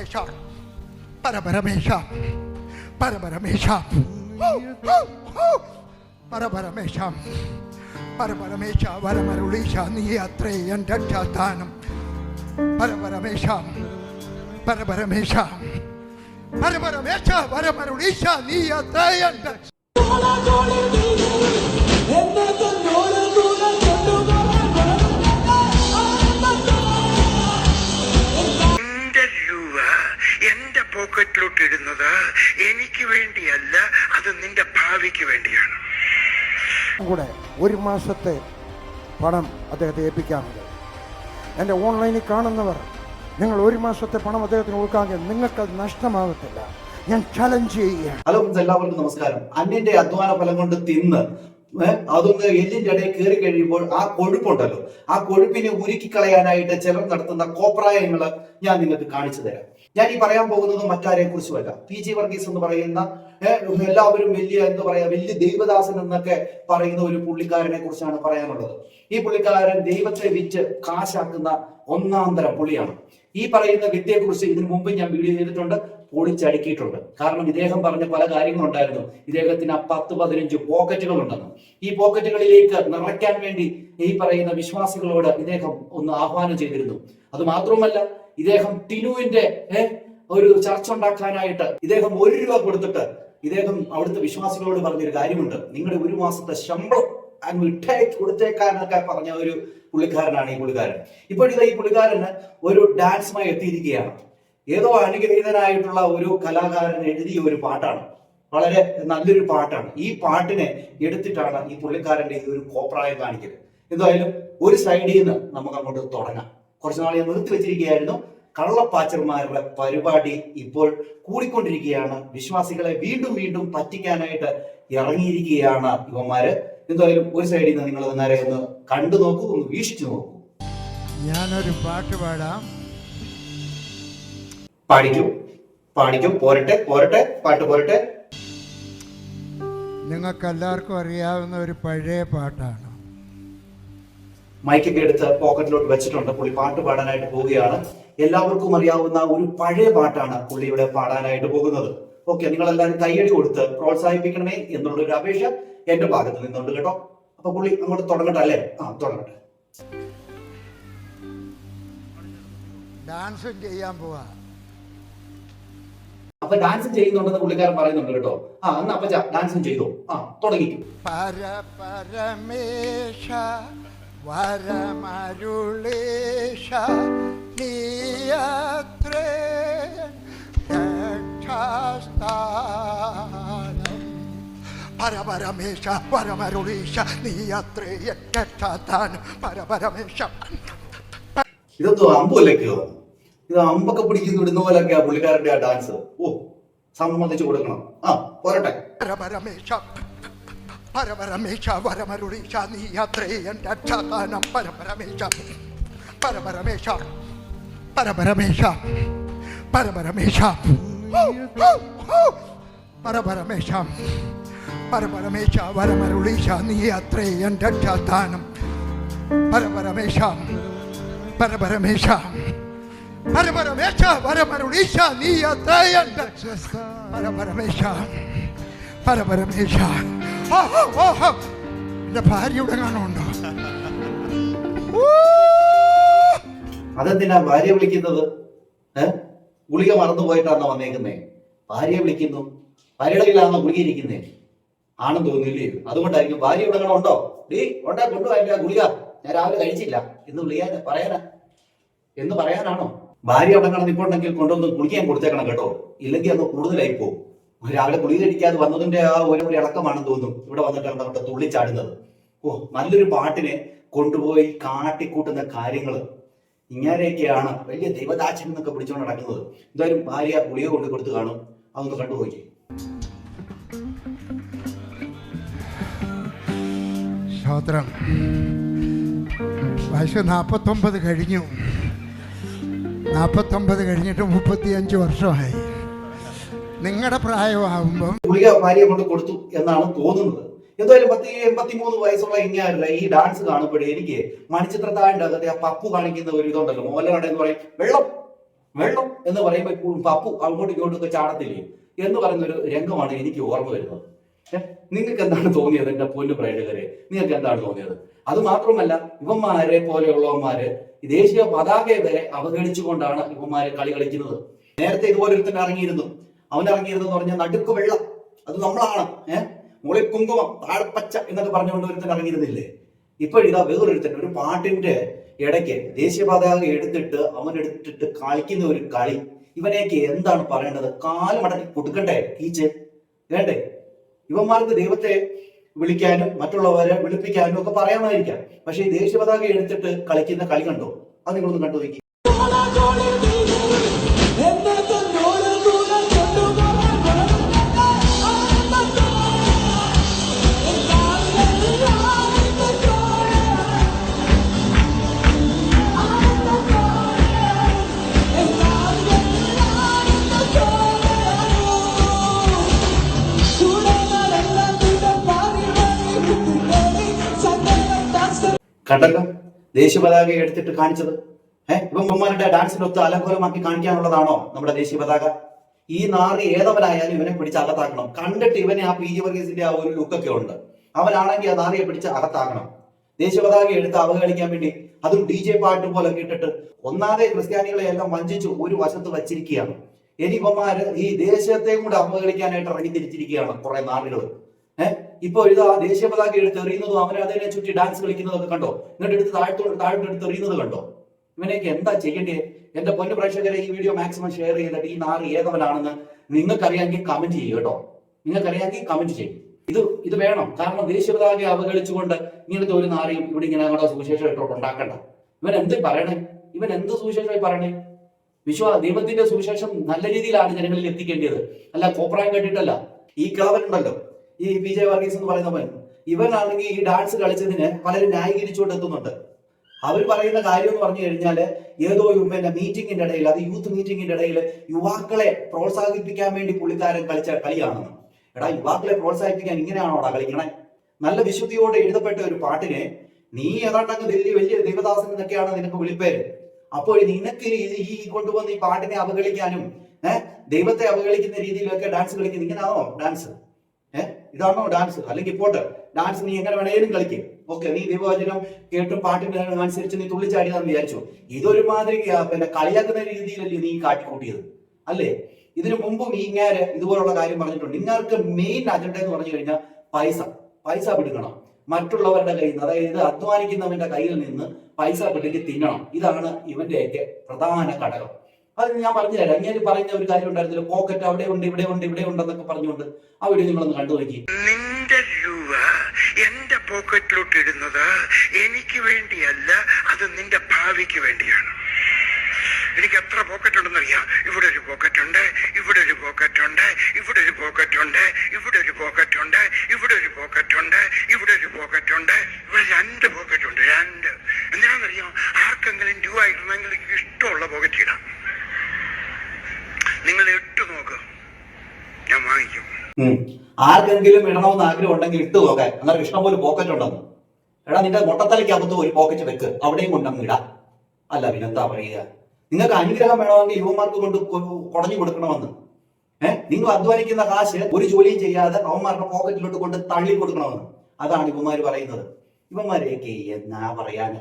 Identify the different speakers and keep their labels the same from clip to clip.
Speaker 1: പരപരമേശ പരപരമേശ പരപരമേശ പരപരമേശ പരപരമേശ വരമരുളീശ നീ അത്രേ എന്റെ രക്ഷാസ്ഥാനം. പരപരമേശ പരപരമേശ പരപരമേശ വരമരുളീശ നീ അത്രേ
Speaker 2: എന്റെ എന്റെ
Speaker 3: കൂടെ ഒരു മാസത്തെ പണം അദ്ദേഹത്തെ ഏൽപ്പിക്കാറുണ്ട്. എന്റെ ഓൺലൈനിൽ കാണുന്നവർ നിങ്ങൾ ഒരു മാസത്തെ പണം അദ്ദേഹത്തിന് കൊടുക്കാമെങ്കിൽ അത് നഷ്ടമാകത്തില്ല. ഞാൻ ചലഞ്ച് ചെയ്യുകയാണ്.
Speaker 4: ഹലോ എല്ലാവർക്കും നമസ്കാരം. അന്യന്റെ അധ്വാന ഫലം കൊണ്ട് തിന്ന് അതൊന്ന് എല്ലിന്റെ ഇടയിൽ കയറി കഴിയുമ്പോൾ ആ കൊഴുപ്പുണ്ടല്ലോ ആ കൊഴുപ്പിനെ ഉരുക്കി കളയാനായിട്ട് ചിലർ നടത്തുന്ന കോപ്രായങ്ങൾ ഞാൻ നിങ്ങൾക്ക് കാണിച്ചു തരാം. ഞാൻ ഈ പറയാൻ പോകുന്നത് മറ്റാരെ കുറിച്ചുമല്ല പി ജി വർഗീസ് എന്ന് പറയുന്ന എല്ലാവരും വലിയ എന്താ പറയാ വലിയ ദൈവദാസൻ എന്നൊക്കെ പറയുന്ന ഒരു പുള്ളിക്കാരനെ കുറിച്ചാണ് പറയാനുള്ളത്. ഈ പുള്ളിക്കാരൻ ദൈവത്തെ വിറ്റ് കാശാക്കുന്ന ഒന്നാം തരം പുള്ളിയാണ്. ഈ പറയുന്ന വ്യക്തിയെക്കുറിച്ച് ഇതിനു മുമ്പ് ഞാൻ വീഡിയോ ചെയ്തിട്ടുണ്ട് പൊളിച്ചടുക്കിയിട്ടുണ്ട്. കാരണം ഇദ്ദേഹം പറഞ്ഞ പല കാര്യങ്ങളും ഉണ്ടായിരുന്നു ഇദ്ദേഹത്തിന് പത്ത് പതിനഞ്ച് പോക്കറ്റുകൾ ഉണ്ടെന്ന് ഈ പോക്കറ്റുകളിലേക്ക് നിറയ്ക്കാൻ വേണ്ടി ഈ പറയുന്ന വിശ്വാസികളോട് ഇദ്ദേഹം ഒന്ന് ആഹ്വാനം ചെയ്തിരുന്നു. അത് മാത്രമല്ല ഇദ്ദേഹം ടിനുവിന്റെ ഒരു ചർച്ച ഉണ്ടാക്കാനായിട്ട് ഇദ്ദേഹം ഒരു രൂപ കൊടുത്തിട്ട് ഇദ്ദേഹം അവിടുത്തെ വിശ്വാസികളോട് പറഞ്ഞൊരു കാര്യമുണ്ട്. നിങ്ങളുടെ ഒരു മാസത്തെ ശമ്പളം അങ്ങ് ഇട്ടേ കൊടുത്തേക്കാനൊക്കെ പറഞ്ഞ ഒരു പുള്ളിക്കാരനാണ് ഈ പുള്ളിക്കാരൻ. ഇപ്പോഴിതാ ഈ പുള്ളിക്കാരന് ഒരു ഡാൻസുമായി എത്തിയിരിക്കുകയാണ്. ഏതോ അനുഗ്രഹീതനായിട്ടുള്ള ഒരു കലാകാരൻ എഴുതിയ ഒരു പാട്ടാണ്. വളരെ നല്ലൊരു പാട്ടാണ്. ഈ പാട്ടിനെ എടുത്തിട്ടാണ് ഈ പുള്ളിക്കാരന്റെ ഈ ഒരു കോപ്രായം കാണിക്കുന്നത് എന്തായാലും ഒരു സൈഡിൽ നിന്ന് നമുക്ക് അങ്ങോട്ട് തുടങ്ങാം. കുറച്ചു നാൾ ഞാൻ നിർത്തി വെച്ചിരിക്കുകയായിരുന്നു. കള്ളപ്പാച്ചന്മാരുടെ പരിപാടി ഇപ്പോൾ കൂടിക്കൊണ്ടിരിക്കുകയാണ്. വിശ്വാസികളെ വീണ്ടും വീണ്ടും പറ്റിക്കാനായിട്ട് ഇറങ്ങിയിരിക്കുകയാണ് ഇവന്മാര് എന്തായാലും ഒരു സൈഡിൽ നിന്ന് നിങ്ങൾ നേരെ ഒന്ന് കണ്ടു നോക്കൂ ഒന്ന് വീക്ഷിച്ചു നോക്കൂ.
Speaker 1: ഞാനൊരു പാട്ട് പാടാം.
Speaker 4: പാടിക്കും. പാടിക്കും. പോരട്ടെ പോരട്ടെ പാട്ട് പോരട്ടെ.
Speaker 1: നിങ്ങൾക്ക് എല്ലാവർക്കും അറിയാവുന്ന ഒരു പഴയ പാട്ടാണ്.
Speaker 4: മൈക്കൊക്കെ എടുത്ത് പോക്കറ്റിലോട്ട് വെച്ചിട്ടുണ്ട്. പുള്ളി പാട്ട് പാടാനായിട്ട് പോവുകയാണ്. എല്ലാവർക്കും അറിയാവുന്ന ഒരു പഴയ പാട്ടാണ് പുള്ളി ഇവിടെ പാടാനായിട്ട് പോകുന്നത്. ഓക്കെ നിങ്ങൾ എല്ലാവരും കൈയടി കൊടുത്ത് പ്രോത്സാഹിപ്പിക്കണമേ എന്നുള്ള ഒരു അപേക്ഷ എന്റെ ഭാഗത്ത് നിന്നുണ്ട് കേട്ടോ. അപ്പൊ പുള്ളി അങ്ങോട്ട് തുടങ്ങട്ടെ അല്ലേ? ആ തുടങ്ങട്ടെ.
Speaker 1: ഡാൻസും ചെയ്യാൻ പോവാ.
Speaker 4: അപ്പൊ ഡാൻസ് ചെയ്യുന്നുണ്ടെന്ന് പുള്ളിക്കാരൻ പറയുന്നുണ്ട് കേട്ടോ. ആ എന്നാ അപ്പച്ച ഡാൻസും ചെയ്തോ. ആ തുടങ്ങിക്കും
Speaker 1: പര പരമേശ വരമരുളേശ നീയത്രേ രക്ഷാസ്ഥാനം പരപരമേശ പരമരുളീശ നീയത്രേ രക്ഷാസ്ഥാനം പരപരമേശ.
Speaker 4: ഇതെന്തോ അമ്പല്ലൊക്കെയോ ഇത് അമ്പൊക്കെ പിടിക്കുന്ന വിടുന്ന ആ പുള്ളിക്കാരന്റെ ആ ഡാൻസ് ഓ സമ്മതിച്ചു കൊടുക്കണം. ആ പോരട്ടെ.
Speaker 1: പരപരമേശ. പരപരമേശ വരമരുളീശ നീ അത്രേ എന്റെ രക്ഷാസ്ഥാനം പരപരമേശ പരപരമേശ പരപരമേശ പരപരമേശ പരപരമേശ പരപരമേശ വരമരുളീശ നീ അത്രേ എന്റെ രക്ഷാസ്ഥാനം പരപരമേശ പരപരമേശ പരപരമേശ വരമരുളീശ നീ അത്രേ എന്റെ പരപരമേശ പരപരമേശ ഓഹോ ഭാര്യ ഇവിടെ കാണുന്നുണ്ടോ?
Speaker 4: അതെന്തിനാ ഭാര്യ വിളിക്കുന്നത്? ഗുളിക മറന്നു പോയിട്ടാണോ വന്നേക്കുന്നേ? ഭാര്യ വിളിക്കുന്നു. ഭാര്യയുടെ കയ്യിലാണോ ഗുളിക ഇരിക്കുന്നേ? ആണെന്ന് തോന്നില്ലേ അതുകൊണ്ടായിരിക്കും ഭാര്യ ഇവിടെ ഉണ്ടോ ഡീ ഉണ്ടാ? കൊണ്ടുപോയ ഗുളിക. ഞാൻ രാവിലെ കഴിച്ചില്ല. എന്ന് വിളിയാൻ പറയാനാ. എന്ന് പറയാനാണോ? ഭാര്യ അവിടെ കിടന്ന് നിൽപ്പുണ്ടെങ്കിൽ കൊണ്ടുവന്ന് ഗുളിക്കാൻ കൊടുത്തേക്കണം കേട്ടോ. ഇല്ലെങ്കിൽ അത് കൂടുതലായി പോകും. രാവിലെ കഴിക്കാതെ വന്നതിന്റെ ആ ഒരു ഒരു ഇളക്കമാണെന്ന് തോന്നുന്നു. ഇവിടെ വന്നിട്ടാണ് അങ്ങോട്ട് തുള്ളിച്ചാടുന്നത് ഓ നല്ലൊരു പാട്ടിനെ കൊണ്ടുപോയി കാട്ടിക്കൂട്ടുന്ന കാര്യങ്ങൾ ഇങ്ങനെയൊക്കെയാണ് വലിയ ദൈവദാച്ചൻ എന്നൊക്കെ പിടിച്ചുകൊണ്ട് നടക്കുന്നത്. എന്തായാലും ഭാര്യ ഗുളിക കൊണ്ട് കൊടുത്ത് കാണും. അതൊന്ന് കണ്ടുപോയി
Speaker 1: സ്തോത്രം വയസ്സ് നാൽപ്പത്തൊമ്പത് കഴിഞ്ഞു. നാൽപ്പത്തൊമ്പത് കഴിഞ്ഞിട്ട് മുപ്പത്തിയഞ്ച് വർഷമായി. നിങ്ങളുടെ പ്രായമാകുമ്പോൾ
Speaker 4: ഗുളിക ഭാര്യ കൊണ്ട് കൊടുത്തു എന്നാണ് തോന്നുന്നത്. എന്തായാലും പത്തി എൺപത്തി മൂന്ന് വയസ്സുള്ള ഇങ്ങനെയല്ല ഈ ഡാൻസ് കാണുമ്പോഴേ എനിക്ക് മണിച്ചിത്രത്താഴിന്റെ അകത്തെ ആ പപ്പു കാണിക്കുന്ന ഒരു ഇതുണ്ടല്ലോ. മോഹൻലാൽ എന്ന് പറയും വെള്ളം വെള്ളം എന്ന് പറയുമ്പോൾ പപ്പു അങ്ങോട്ടും ഇങ്ങോട്ടും ചാടത്തില്ലേ? എന്ന് പറയുന്ന ഒരു രംഗമാണ് എനിക്ക് ഓർമ്മ വരുന്നത്. നിങ്ങൾക്ക് എന്താണ് തോന്നിയത് എന്റെ പൊന്നു പ്രേക്ഷകരെ? നിങ്ങൾക്ക് എന്താണ് തോന്നിയത്? അത് മാത്രമല്ല ഇവന്മാരെ പോലെയുള്ളവന്മാര് ദേശീയ പതാകയെ വരെ അവഗണിച്ചുകൊണ്ടാണ് ഇവന്മാര് കളി കളിക്കുന്നത്. നേരത്തെ ഇതുപോലെ ഒരുത്തൻ ഇറങ്ങിയിരുന്നു. അവൻ ഇറങ്ങിയിരുന്നെന്ന് പറഞ്ഞാൽ നടുക്ക് വെള്ളം. അത് നമ്മളാണ്. ഏഹ് മുകളിൽ കുങ്കുമം താഴെപ്പച്ച എന്നൊക്കെ പറഞ്ഞുകൊണ്ട് ഒരുത്തൻ ഇറങ്ങിയിരുന്നില്ലേ? ഇപ്പോഴിതാ വേറൊരുത്തൻ ഒരു പാട്ടിന്റെ ഇടയ്ക്ക് ദേശീയ പതാക എടുത്തിട്ട് അവൻ എടുത്തിട്ട് കളിക്കുന്ന ഒരു കളി. ഇവനെയൊക്കെ എന്താണ് പറയേണ്ടത്? കാൽ മടക്കി കൊടുക്കണ്ടേ ടീച്ചർ? വേണ്ടേ? ഇവന്മാർക്ക് ദൈവത്തെ വിളിക്കാനും മറ്റുള്ളവരെ വിളിപ്പിക്കാനും ഒക്കെ പറയാമായിരിക്കാം. പക്ഷേ ഈ ദേശീയ പതാക എടുത്തിട്ട് കളിക്കുന്ന കളി കണ്ടോ? അത് നിങ്ങളൊന്ന് കണ്ടു നോക്കി കണ്ടല്ലോ? ദേശീയ പതാക എടുത്തിട്ട് കാണിച്ചത്. ഏഹ് ഇവന്മാരുടെ ഡാൻസിനൊത്ത് അലങ്കോലമാക്കി കാണിക്കാനുള്ളതാണോ നമ്മുടെ ദേശീയ പതാക ഈ നാറി ഏതവനായാലും ഇവനെ പിടിച്ച് അകത്താക്കണം. കണ്ടിട്ട് ഇവനെ ആ പി ജി വർഗീസിന്റെ ആ ഒരു ലുക്കൊക്കെ ഉണ്ട്. അവനാണെങ്കിൽ ആ നാറിയെ പിടിച്ച് അകത്താക്കണം ദേശീയ പതാക എടുത്ത് അവഹേളിക്കാൻ വേണ്ടി അതും ഡി ജെ പാട്ട് പോലെ കേട്ടിട്ട് ഒന്നാതെ ക്രിസ്ത്യാനികളെ എല്ലാം വഞ്ചിച്ച് ഒരു വശത്ത് വച്ചിരിക്കുകയാണ്. ഇനി ഇവന്മാര് ഈ ദേശത്തെയും കൂടെ അവഹേളിക്കാനായിട്ട് ഇറങ്ങി തിരിച്ചിരിക്കുകയാണ് കുറെ നാടുകൾ ഏഹ് ഇപ്പൊ ഇതാ ദേശീയ പതാക എടുത്ത് എറിയുന്നതും അവനെ അതിനെ ചുറ്റി ഡാൻസ് കളിക്കുന്നതൊക്കെ കണ്ടോ? എന്നിട്ട് എടുത്ത് താഴ്ത്തോട് താഴോട്ട് എടുത്ത് എറിയുന്നത് കണ്ടോ? ഇവനെയൊക്കെ എന്താ ചെയ്യേണ്ടേ? എന്റെ പൊന്നു പ്രേക്ഷകരെ ഈ വീഡിയോ മാക്സിമം ഷെയർ ചെയ്തിട്ട് ഈ നാറ് ഏതവനാണെന്ന് നിങ്ങൾക്കറിയാമെങ്കിൽ കമന്റ് ചെയ്യും കേട്ടോ. നിങ്ങൾക്കറിയാമെങ്കിൽ കമന്റ് ചെയ്യും. ഇത് ഇത് വേണം. കാരണം ദേശീയ പതാക അവഗണിച്ചുകൊണ്ട് ഇങ്ങനത്തെ ഒരു നാറിയും ഇവിടെ ഇങ്ങനെ നമ്മുടെ ഇട്ടോട്ട് ഉണ്ടാക്കണ്ട. ഇവൻ എന്ത് പറയണേ? ഇവൻ എന്ത് സുവിശേഷമായി പറയണേ? വിശ്വാ ദൈവത്തിന്റെ സുവിശേഷം നല്ല രീതിയിലാണ് ജനങ്ങളിൽ എത്തിക്കേണ്ടത്. അല്ല കോപ്രായം കേട്ടിട്ടല്ല. ഈ കിളവനുണ്ടല്ലോ ഈ പി ജെ വർഗീസ് എന്ന് പറയുന്നവൻ ഇവനാണെങ്കിൽ ഈ ഡാൻസ് കളിച്ചതിന് പലരും ന്യായീകരിച്ചുകൊണ്ട് എത്തുന്നുണ്ട് അവർ പറയുന്ന കാര്യം എന്ന് പറഞ്ഞു കഴിഞ്ഞാൽ ഏതോ പിന്നെ മീറ്റിംഗിന്റെ ഇടയിൽ അത് യൂത്ത് മീറ്റിംഗിന്റെ ഇടയിൽ യുവാക്കളെ പ്രോത്സാഹിപ്പിക്കാൻ വേണ്ടി പുള്ളിക്കാരൻ കളിച്ച കളിയാണെന്ന് എടാ യുവാക്കളെ പ്രോത്സാഹിപ്പിക്കാൻ ഇങ്ങനെയാണോടാ കളിക്കണേ? നല്ല വിശുദ്ധിയോടെ എഴുതപ്പെട്ട ഒരു പാട്ടിനെ നീ ഏതാണ്ടങ്ങ് വലിയ വലിയ ദേവദാസൻ എന്നൊക്കെയാണ് നിനക്ക് വിളിപ്പേര്. അപ്പോൾ നിനക്ക് ഈ കൊണ്ടുവന്ന് ഈ പാട്ടിനെ അവഗണിക്കാനും ഏഹ് ദൈവത്തെ അവഗണിക്കുന്ന രീതിയിലൊക്കെ ഡാൻസ് കളിക്കുന്നത് ഇങ്ങനെയാണോ ഡാൻസ് ഇതാണോ ഡാൻസ് അല്ലെങ്കിൽ പോട്ടെ. ഡാൻസ് നീ എങ്ങനെ വേണേലും കളിക്കും. ഓക്കെ നീ ദൈവവചനം കേട്ടും പാട്ടിന് അനുസരിച്ച് നീ തുള്ളിച്ചാടിയതാന്ന് വിചാരിച്ചു. ഇതൊരു മാതിരി ആ, പിന്നെ കളിയാക്കുന്ന രീതിയിലല്ലേ നീ കാട്ടിക്കൂട്ടിയത്. അല്ലേ? ഇതിനു മുമ്പും ഈ ഇങ്ങാര് ഇതുപോലുള്ള കാര്യം പറഞ്ഞിട്ടുണ്ട്. ഇങ്ങാർക്ക് മെയിൻ അജണ്ട എന്ന് പറഞ്ഞു കഴിഞ്ഞാൽ പൈസ. പൈസ പിടുക്കണം മറ്റുള്ളവരുടെ കയ്യിൽ നിന്ന് അതായത് അധ്വാനിക്കുന്നവന്റെ കയ്യിൽ നിന്ന് പൈസ പിടിക്ക് തിന്നണം. ഇതാണ് ഇവന്റെയൊക്കെ പ്രധാന ഘടകം. അത് ഞാൻ പറഞ്ഞുതരാം. ഇങ്ങനെ പറയുന്ന ഒരു കാര്യം ഉണ്ടായിരുന്നില്ല. പോക്കറ്റ് അവിടെ ഉണ്ട് ഇവിടെ ഉണ്ട് ഇവിടെ ഉണ്ടെന്നൊക്കെ പറഞ്ഞുകൊണ്ട് ആ വീഡിയോ നിങ്ങളൊന്ന് കണ്ടു നോക്കി.
Speaker 2: നിന്റെ രൂപ എന്റെ പോക്കറ്റിലോട്ട് ഇടുന്നത് എനിക്ക് വേണ്ടിയല്ല അത് നിന്റെ ഭാവിക്ക് വേണ്ടിയാണ്. എനിക്ക് എത്ര പോക്കറ്റ് ഉണ്ടെന്നറിയാം ഇവിടെ ഒരു പോക്കറ്റ് ഉണ്ട് ഇവിടെ ഒരു പോക്കറ്റ് ഉണ്ട് ഇവിടെ ഒരു പോക്കറ്റ് ഉണ്ട് ഇവിടെ ഒരു പോക്കറ്റ് ഉണ്ട് ഇവിടെ ഒരു പോക്കറ്റ് ഉണ്ട് ഇവിടെ ഒരു പോക്കറ്റ് ഉണ്ട് ഇവിടെ രണ്ട് എന്തിനാണെന്നറിയാം ആർക്കെങ്കിലും രൂപ ഇടണമെങ്കിൽ ഇഷ്ടമുള്ള പോക്കറ്റ് ഇടാം നിങ്ങൾ ഇട്ടു നോക്ക് ഞാൻ വാങ്ങിക്കും
Speaker 4: ഉം. ആർക്കെങ്കിലും ഇടണമെന്ന് ആഗ്രഹം ഉണ്ടെങ്കിൽ ഇട്ടു നോക്കാൻ അന്നേരം ഇഷ്ടം പോലെ പോക്കറ്റ് ഉണ്ടെന്ന് എടാ നിന്റെ മുട്ടത്തലയ്ക്കകത്ത് ഒരു പോക്കറ്റ് വെക്ക്. അവിടെയും കൊണ്ടങ്ങ് ഇടാ. അല്ല പിന്നെന്താ പറയുക? നിങ്ങൾക്ക് അനുഗ്രഹം വേണമെങ്കിൽ യുവമാർക്ക് കൊണ്ട് കുടഞ്ഞു കൊടുക്കണമെന്ന്. ഏഹ് നിങ്ങൾ അധ്വാനിക്കുന്ന കാശ് ഒരു ജോലിയും ചെയ്യാതെ അവന്മാരുടെ പോക്കറ്റിലോട്ട് കൊണ്ട് തള്ളി കൊടുക്കണമെന്ന്. അതാണ് യുവമാര് പറയുന്നത്. ഇവന്മാരെയൊക്കെ എന്നാ പറയാന്?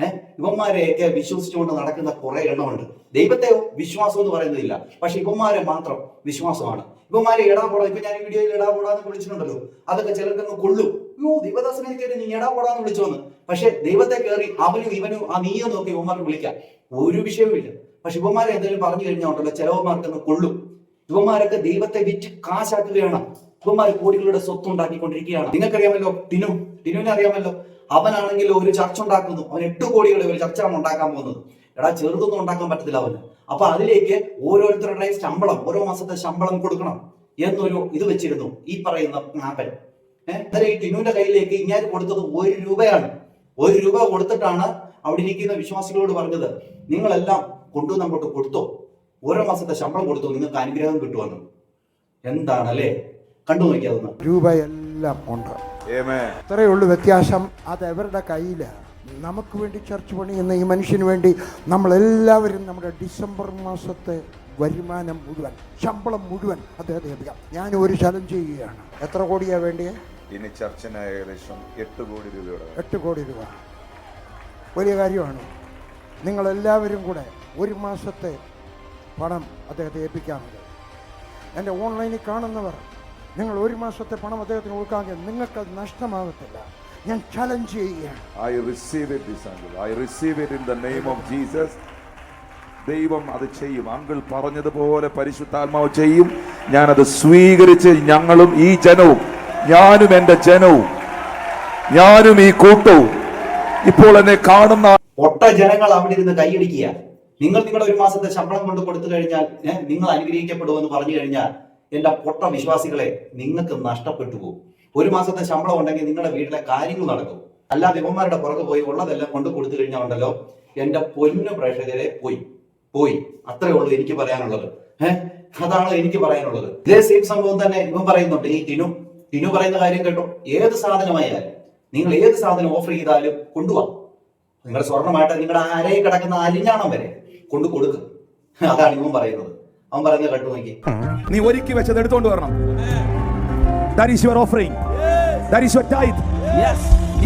Speaker 4: ഏഹ് ഇവന്മാരെയൊക്കെ വിശ്വസിച്ചുകൊണ്ട് നടക്കുന്ന കുറെ എണ്ണമുണ്ട്. ദൈവത്തെ വിശ്വാസം എന്ന് പറയുന്നതില്ല. പക്ഷെ ഇവന്മാരെ മാത്രം വിശ്വാസമാണ്. ഇവന്മാരെ എടാ പോടാ. ഇപ്പൊ ഞാൻ ഈ വീഡിയോയിൽ എടാ പോടാന്ന് വിളിച്ചിട്ടുണ്ടല്ലോ. അതൊക്കെ ചിലർക്കൊന്ന് കൊള്ളും. യോ ദൈവദാസനെ കയറി നീ എടാ പോടാന്ന് വിളിച്ചോന്ന്. പക്ഷെ ദൈവത്തെ കയറി അവനും ഇവനും ആ നീയും നോക്കി ഇവന്മാർക്ക് വിളിക്കാം. ഒരു വിഷയവുമില്ല പക്ഷെ ഇവന്മാരെ എന്തെങ്കിലും പറഞ്ഞു കഴിഞ്ഞാൽ ഉണ്ടല്ലോ ചിലവന്മാർക്കൊന്ന് കൊള്ളും. ഇവന്മാരൊക്കെ ദൈവത്തെ വിറ്റ് കാശാക്കുകയാണ്. ഇവന്മാർ കോടികളുടെ സ്വത്ത് ഉണ്ടാക്കിക്കൊണ്ടിരിക്കുകയാണ്. നിങ്ങൾക്കറിയാമല്ലോ ടിനു. ടിനുവിനെ അറിയാമല്ലോ. അവനാണെങ്കിൽ ഒരു ചർച്ച ഉണ്ടാക്കുന്നു. അവൻ എട്ട് കോടിയുടെ ഒരു ചർച്ചയാണ് ഉണ്ടാക്കാൻ പോകുന്നത്. എടാ ചെറുതൊന്നും ഉണ്ടാക്കാൻ പറ്റത്തില്ല അവന്. അപ്പൊ അതിലേക്ക് ഓരോരുത്തരുടെയും ശമ്പളം ഓരോ മാസത്തെ ശമ്പളം കൊടുക്കണം എന്നൊരു ഇത് വെച്ചിരുന്നു ഈ പറയുന്ന അന്നേരം ഈ ടിനുവിന്റെ കയ്യിലേക്ക് ഇങ്ങനെ കൊടുത്തത് ഒരു രൂപയാണ്. ഒരു രൂപ കൊടുത്തിട്ടാണ് അവിടെ ഇരിക്കുന്ന വിശ്വാസികളോട് പറഞ്ഞത് നിങ്ങളെല്ലാം കൊണ്ടുവന്ന് അങ്ങോട്ട് കൊടുത്തോ. ഓരോ മാസത്തെ ശമ്പളം കൊടുത്തോ. നിങ്ങൾക്ക് അനുഗ്രഹം കിട്ടുമെന്ന്. എന്താണല്ലേ? കണ്ടു നോക്കിയതൊന്ന്
Speaker 3: രൂപയെല്ലാം ഉണ്ട്. ഇത്രയേ ഉള്ളൂ വ്യത്യാസം. അത് അവരുടെ കയ്യിലാണ്
Speaker 1: നമുക്ക് വേണ്ടി ചർച്ച പണിയുന്ന ഈ മനുഷ്യന് വേണ്ടി നമ്മളെല്ലാവരും നമ്മുടെ ഡിസംബർ മാസത്തെ വരുമാനം മുഴുവൻ ശമ്പളം മുഴുവൻ അദ്ദേഹത്തെ ഏൽപ്പിക്കാം. ഞാൻ ഒരു ചലഞ്ച് ചെയ്യുകയാണ്. എത്ര കോടിയാ വേണ്ടിയേ?
Speaker 5: ഇനി ചർച്ചിന് ഏകദേശം എട്ട് കോടി രൂപയുടെ.
Speaker 1: എട്ട് കോടി രൂപ. വലിയ കാര്യമാണ്. നിങ്ങളെല്ലാവരും കൂടെ ഒരു മാസത്തെ പണം അദ്ദേഹത്തെ ഏൽപ്പിക്കാമത്. എന്റെ ഓൺലൈനിൽ കാണുന്നവർ നിങ്ങൾ ഒരു മാസത്തെ പണം അദ്ദേഹത്തിന് കൊടുക്കാമെങ്കിൽ നിങ്ങൾക്കത് നഷ്ടമാകത്തില്ല. ഞാൻ ചലഞ്ച് ചെയ്യുകയാണ്.
Speaker 5: I it. I receive it in name of Jesus ദൈവം അത് ചെയ്യും. അങ്കിൾ പറഞ്ഞതുപോലെ പരിശുദ്ധാത്മാവ് ചെയ്യും. ഞാനത് സ്വീകരിച്ച് ഞങ്ങളും ഈ ജനവും ഞാനും എന്റെ ജനവും ഞാനും ഈ കൂട്ടവും ഇപ്പോൾ എന്നെ കാണുന്ന
Speaker 4: ഒട്ട ജനങ്ങൾ അവിടെ ഇരുന്ന് കൈയടിക്കുക. നിങ്ങൾ നിങ്ങളുടെ ഒരു മാസത്തെ ശമ്പളം കൊണ്ട് കൊടുത്തു കഴിഞ്ഞാൽ നിങ്ങൾ അനുഗ്രഹിക്കപ്പെടുമെന്ന് പറഞ്ഞു കഴിഞ്ഞാൽ എന്റെ പൊട്ട വിശ്വാസികളെ നിങ്ങൾക്ക് നഷ്ടപ്പെട്ടു പോകും. ഒരു മാസത്തെ ശമ്പളം ഉണ്ടെങ്കിൽ നിങ്ങളുടെ വീട്ടിലെ കാര്യങ്ങൾ നടക്കും. അല്ലാതെ ഇവന്മാരുടെ പുറകെ പോയി ഉള്ളതെല്ലാം കൊണ്ട് കൊടുത്തു കഴിഞ്ഞാൽ ഉണ്ടല്ലോ എന്റെ പൊന്നു പ്രേക്ഷകരെ പോയി പോയി. അത്രേ ഉള്ളൂ എനിക്ക് പറയാനുള്ളത്. ഏഹ് അതാണ് എനിക്ക് പറയാനുള്ളത്. ഇതേ സെയിം സംഭവം തന്നെ ഇവൻ പറയുന്നുണ്ട്. ഈ ടിനു ടിനു പറയുന്ന കാര്യം കേട്ടോ. ഏത് സാധനമായാലും നിങ്ങൾ ഏത് സാധനം ഓഫർ ചെയ്താലും കൊണ്ടുപോകാം നിങ്ങളുടെ സ്വർണമായിട്ട് നിങ്ങളുടെ അരയിൽ കിടക്കുന്ന അരിഞ്ഞാണം വരെ കൊണ്ട് കൊടുക്കും. അതാണ് ഇവൻ പറയുന്നത്. അവൻ പറഞ്ഞ കേട്ടു നോക്കി.
Speaker 6: നീ ഒരുക്കി വെച്ചത് എടുത്തോണ്ട് വരണം. That is your offering that is your tithe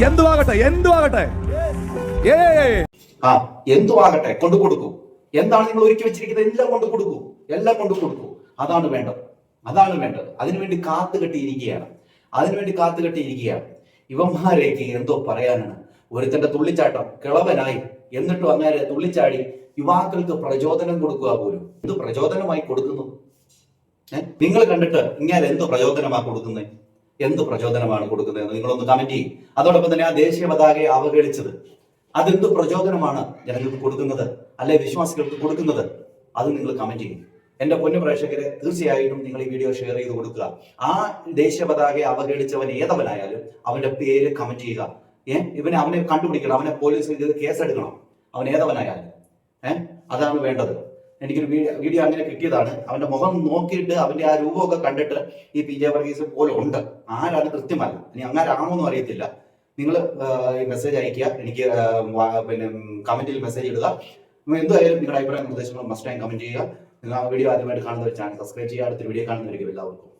Speaker 6: എന്തുവാകട്ടെ എന്തുവാകട്ടെ? ഏ
Speaker 4: ആ എന്തുവാകട്ടെ കൊണ്ടു കൊടുക്കൂ. എന്താണ് നിങ്ങൾ ഒരുക്കി വെച്ചിരിക്കുന്നത്? എല്ലാം കൊണ്ടു കൊടുക്കൂ. എല്ലാം കൊണ്ടു കൊടുക്കൂ. അതാണ് വേണ്ടത്. അതാണ് വേണ്ടത്. അതിനുവേണ്ടി കാത്തു കെട്ടിയിരിക്കുകയാണ്. അതിനുവേണ്ടി കാത്തു കെട്ടിയിരിക്കുകയാണ്. ഇവന്മാരേക്ക് എന്തോ പറയാനാണ്. ഒരുത്തന്റെ തുള്ളിച്ചാട്ടം കിളവനായി. എന്നിട്ടും അങ്ങനെ തുള്ളിച്ചാടി. യുവാക്കൾക്ക് പ്രചോദനം കൊടുക്കുക പോലും. എന്ത് പ്രചോദനമായി കൊടുക്കുന്നു? നിങ്ങൾ കണ്ടിട്ട് ഇങ്ങനെ എന്ത് പ്രചോദനമാണ് കൊടുക്കുന്നത് എന്ത് പ്രചോദനമാണ് കൊടുക്കുന്നത് നിങ്ങളൊന്ന് കമന്റ് ചെയ്യും. അതോടൊപ്പം തന്നെ ആ ദേശീയ പതാകയെ അവഗണിച്ചത് അതെന്ത് പ്രചോദനമാണ് ജനങ്ങൾക്ക് കൊടുക്കുന്നത്? അല്ലെ വിശ്വാസികൾക്ക് കൊടുക്കുന്നത്? അത് നിങ്ങൾ കമന്റ് ചെയ്യും. എന്റെ പൊന്നു പ്രേക്ഷകരെ തീർച്ചയായിട്ടും നിങ്ങൾ ഈ വീഡിയോ ഷെയർ ചെയ്ത് കൊടുക്കുക. ആ ദേശീയ പതാകയെ അവഗണിച്ചവൻ ഏതവനായാലും അവന്റെ പേര് കമന്റ് ചെയ്യുക. ഏഹ് ഇവനെ അവനെ കണ്ടുപിടിക്കണം. അവനെ പോലീസ് കേസ് കേസെടുക്കണം. അവൻ ഏതവനായാലും. ഏഹ് അതാണ് വേണ്ടത്. എനിക്കൊരു വീഡിയോ അങ്ങനെ കിട്ടിയതാണ്. അവന്റെ മുഖം നോക്കിയിട്ട് അവന്റെ ആ രൂപമൊക്കെ കണ്ടിട്ട് ഈ പി ജെ വർഗീസ് പോലെ ഉണ്ട്. ആരാണ് കൃത്യമല്ല. ഇനി അങ്ങനെ അറിയത്തില്ല. നിങ്ങൾ ഈ മെസ്സേജ് അയക്കുക എനിക്ക് പിന്നെ കമന്റിൽ മെസ്സേജ് ഇടുക. എന്തായാലും നിങ്ങളുടെ അഭിപ്രായ നിർദ്ദേശങ്ങൾ മസ്റ്റ് ടൈം കമന്റ് ചെയ്യുക. നിങ്ങൾ ആ വീഡിയോ ആദ്യമായിട്ട് കാണുന്ന ഒരു ചാനൽ സബ്സ്ക്രൈബ് ചെയ്യുക. അടുത്തൊരു വീഡിയോ കാണുന്നവർക്ക് എല്ലാവർക്കും.